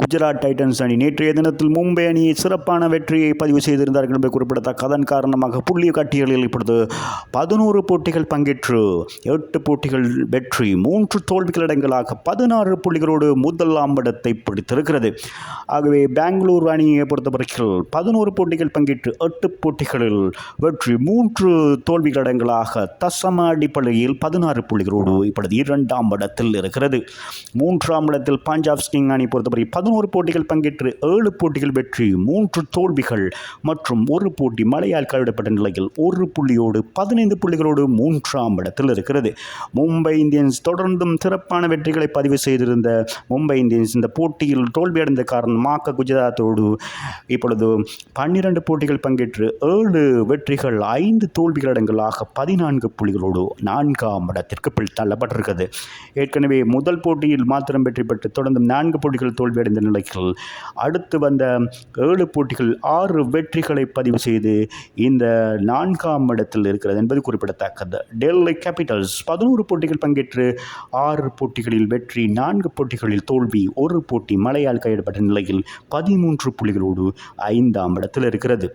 Gujarat Titans அணி நேற்றைய தினத்தில் மும்பை அணியை சிறப்பான வெற்றியை பதிவு செய்திருந்தார்கள் என்பதை குறிப்பிடத்தக்க. அதன் காரணமாக புள்ளி கட்டியலில் இப்பொழுது பதினோரு போட்டிகள் பங்கேற்று எட்டு போட்டிகள் வெற்றி மூன்று தோல்விகள் அடங்கலாக பதினாறு புள்ளிகளோடு முதலாம் இடத்தை பிடித்திருக்கிறது. ஆகவே பெங்களூர் அணியை பொறுத்தவரைக்கும் பதினோரு போட்டிகள் பங்கேற்று எட்டு போட்டிகளில் வெற்றி மூன்று தோல்விகள் அடங்கலாக தசம அடிப்படையில் பதினாறு புள்ளிகளோடு இப்பொழுது இரண்டாம் இடத்தில் இருக்கிறது. மூன்றாம் இடத்தில் பஞ்சாப் சிங் அணி பொறுத்தவரை பதினோரு போட்டிகள் பங்கேற்று ஏழு போட்டிகள் வெற்றி மூன்று தோல்விகள் மற்றும் ஒரு போட்டி மழையால் கைவிடப்பட்ட நிலையில் ஒரு புள்ளியோடு பதினைந்து புள்ளிகளோடு மூன்றாம் இடத்தில் இருக்கிறது. மும்பை இந்தியன்ஸ் தொடர்ந்தும் சிறப்பான வெற்றிகளை பதிவு செய்திருந்த மும்பை இந்தியன்ஸ் இந்த போட்டியில் தோல்வியடைந்த காரணமாக குஜராத்தோடு இப்பொழுது பன்னிரண்டு போட்டிகள் பங்கேற்று ஏழு வெற்றிகள் ஐந்து தோல்விகள் இடங்களாக பதினான்கு புள்ளிகளோடு நான்காம் இடத்திற்கு தள்ளப்பட்டிருக்கிறது. ஏற்கனவே முதல் போட்டியில் மாத்திரம் வெற்றி பெற்று தொடர்ந்து நான்கு போட்டிகள் தோல்வியடைந்த நிலையில் அடுத்து வந்த ஏழு போட்டிகள் ஆறு வெற்றிகளை பதிவு செய்து இந்த நான்காம் இடத்தில் இருக்கிறது என்பது குறிப்பிடத்தக்கது. டெல்லி கேபிட்டல்ஸ் பதினோரு போட்டிகள் பங்கேற்று ஆறு போட்டிகளில் வெற்றி நான்கு போட்டிகளில் தோல்வி ஒரு போட்டி மழையால் கைவிடப்பட்ட நிலையில் பதிமூன்று புள்ளிகளோடு ஐந்தாம் இடத்தில் இருக்கிறது.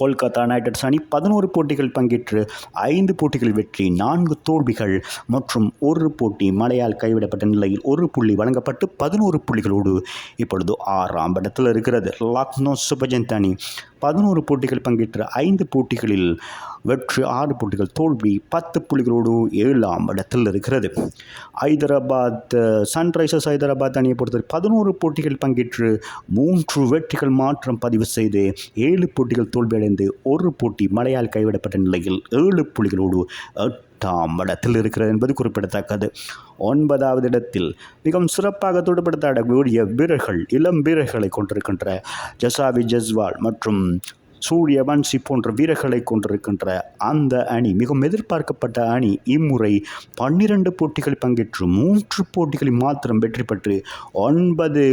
கொல்கத்தா நைட் ரைடர்ஸ் அணி பதினோரு போட்டிகள் பங்கேற்று ஐந்து போட்டிகள் வெற்றி நான்கு தோல்விகள் மற்றும் ஒரு போட்டி மழையால் கைவிடப்பட்ட நிலையில் ஒரு புள்ளி வழங்கப்பட்டு பதினோரு புள்ளிகளோடு இப்பொழுது ஆறாம் இடத்தில் இருக்கிறது. லக்னோ சுபஜந்த் அணி பதினோரு போட்டிகள் பங்கேற்று ஐந்து போட்டிகளில் வெற்றி ஆறு போட்டிகள் தோல்வி பத்து புள்ளிகளோடு ஏழாம் இடத்தில் இருக்கிறது. ஹைதராபாத் சன்ரைசர்ஸ் ஹைதராபாத் அணியை பொறுத்தவரை பதினோரு போட்டிகள் பங்கேற்று மூன்று வெற்றிகள் மாற்றம் பதிவு செய்து ஏழு போட்டிகள் தோல்வியடைந்து ஒரு போட்டி மழையால் கைவிடப்பட்ட நிலையில் ஏழு புள்ளிகளோடு எட்டாம் இடத்தில் இருக்கிறது என்பது குறிப்பிடத்தக்கது. ஒன்பதாவது இடத்தில் மிகவும் சிறப்பாக தொடர்படுத்தக்கூடிய வீரர்கள் இளம் வீரர்களை கொண்டிருக்கின்ற ஜசாவி ஜஸ்வால் மற்றும் சூரிய வன்சி போன்ற வீரர்களை கொண்டிருக்கின்ற அந்த அணி மிகவும் எதிர்பார்க்கப்பட்ட அணி இம்முறை பன்னிரண்டு போட்டிகள் பங்கேற்று மூன்று போட்டிகளில் மாத்திரம் வெற்றி பெற்று ஒன்பது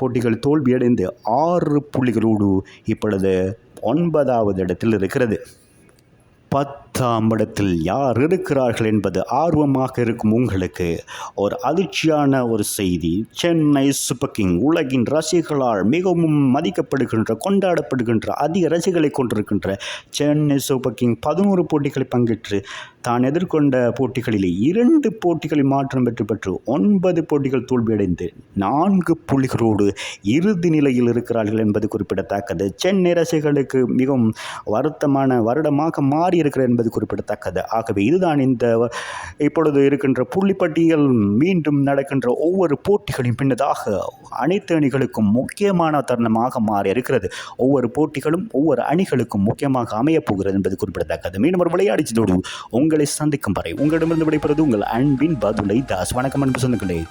போட்டிகள் தோல்வியடைந்து ஆறு புள்ளிகளோடு இப்பொழுது ஒன்பதாவது இடத்தில் இருக்கிறது. பத்தாம் இடத்தில் யார் இருக்கிறார்கள் என்பது ஆர்வமாக இருக்கும் உங்களுக்கு. ஒரு அதிர்ச்சியான ஒரு செய்தி. சென்னை சூப்பர் கிங் உலகின் ரசிகர்களால் மிகவும் மதிக்கப்படுகின்ற கொண்டாடப்படுகின்ற அதிக ரசிகளை கொண்டிருக்கின்ற சென்னை சூப்பர் கிங் பதினோரு போட்டிகளை பங்கேற்று தான் எதிர்கொண்ட போட்டிகளிலே இரண்டு போட்டிகளில் மாற்றம் வெற்றி பெற்று ஒன்பது போட்டிகள் தோல்வியடைந்து நான்கு புள்ளிகளோடு இறுதி நிலையில் இருக்கிறார்கள் என்பது குறிப்பிடத்தக்கது. சென்னை ரசிகர்களுக்கு மிகவும் வருத்தமான வருடமாக மாறியிருக்கிறது என்பது குறிப்பிடத்தக்கது. ஆகவே இதுதான் இந்த இப்பொழுது இருக்கின்ற புள்ளிப்பட்டியல் மீண்டும் நடக்கின்ற ஒவ்வொரு போட்டிகளின் பின்னதாக அனைத்து அணிகளுக்கும் முக்கியமான தருணமாக மாறி இருக்கிறது ஒவ்வொரு போட்டிகளும் ஒவ்வொரு அணிகளுக்கும் முக்கியமாக அமையப் போகிறது என்பது குறிப்பிடத்தக்கது. மீண்டும் ஒரு விளையாடிச்சதோடு உங்களை சந்திக்கும் வரை உங்களிடமிருந்து விடைபெறுவது உங்கள் அன்பின் பதுலை தாஸ். வணக்கம் அன்பு சொந்தங்களே.